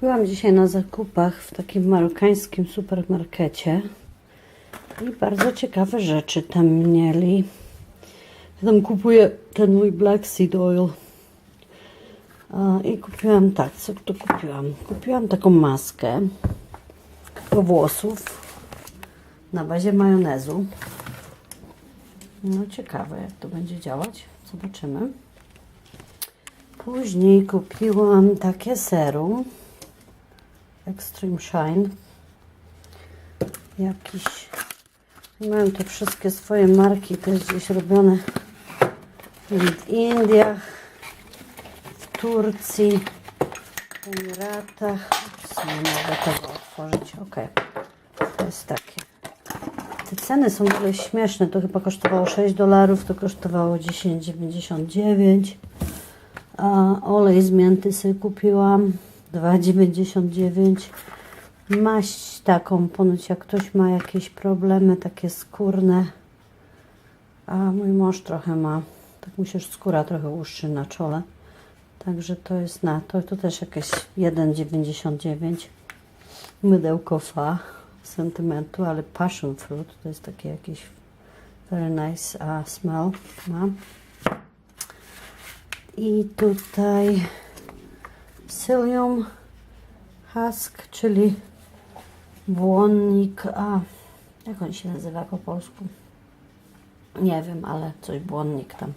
Byłam dzisiaj na zakupach w takim marokańskim supermarkecie i bardzo ciekawe rzeczy tam mieli. Ja tam kupuję ten mój Black Seed Oil. I kupiłam tak, co tu kupiłam? Kupiłam taką maskę do włosów na bazie majonezu. No ciekawe jak to będzie działać. Zobaczymy. Później kupiłam takie serum Extreme Shine. Jakiś. Mają te wszystkie swoje marki. Jest gdzieś robione w Indiach, w Turcji, w Emiratach. Ups, Nie mogę tego otworzyć. Ok. To jest takie. Te ceny są w ogóle śmieszne. To chyba kosztowało 6 dolarów, to kosztowało 10,99. A olej z mięty sobie kupiłam 2,99. Maść taką, ponoć jak ktoś ma jakieś problemy takie skórne. A mój mąż trochę ma. Tak musisz skóra trochę uszczy na czole. Także to jest na to. To też jakieś 1,99. Mydełko fa sentymentu, ale passion fruit to jest takie jakieś very nice uh, smell ma. I tutaj psyllium husk, czyli błonnik, a jak on się nazywa po polsku? Nie wiem, ale coś błonnik tam.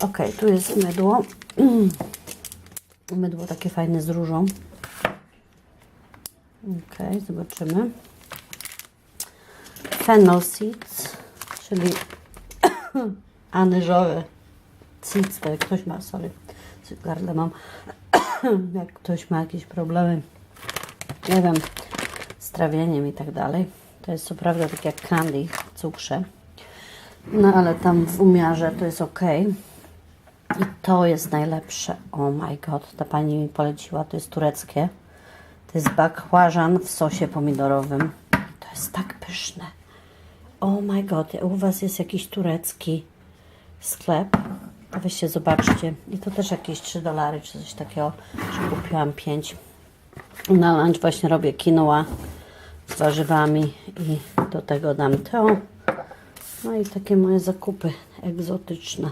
Ok, tu jest mydło. Mydło takie fajne z różą. Ok, zobaczymy. Fennel seeds, czyli anyżowe seeds, to jak ktoś ma, sorry, gardle mam, jak ktoś ma jakieś problemy, nie wiem, z trawieniem i tak dalej. To jest co prawda tak jak candy, cukrze, no ale tam w umiarze to jest ok. I to jest najlepsze. Oh my god, ta pani mi poleciła, to jest tureckie. To jest bakłażan w sosie pomidorowym. To jest tak pyszne. Oh my god, u Was jest jakiś turecki sklep. To weźcie, zobaczcie. I to też jakieś 3 dolary czy coś takiego, że kupiłam 5. Na lunch właśnie robię quinoa z warzywami i do tego dam to. No i takie moje zakupy egzotyczne.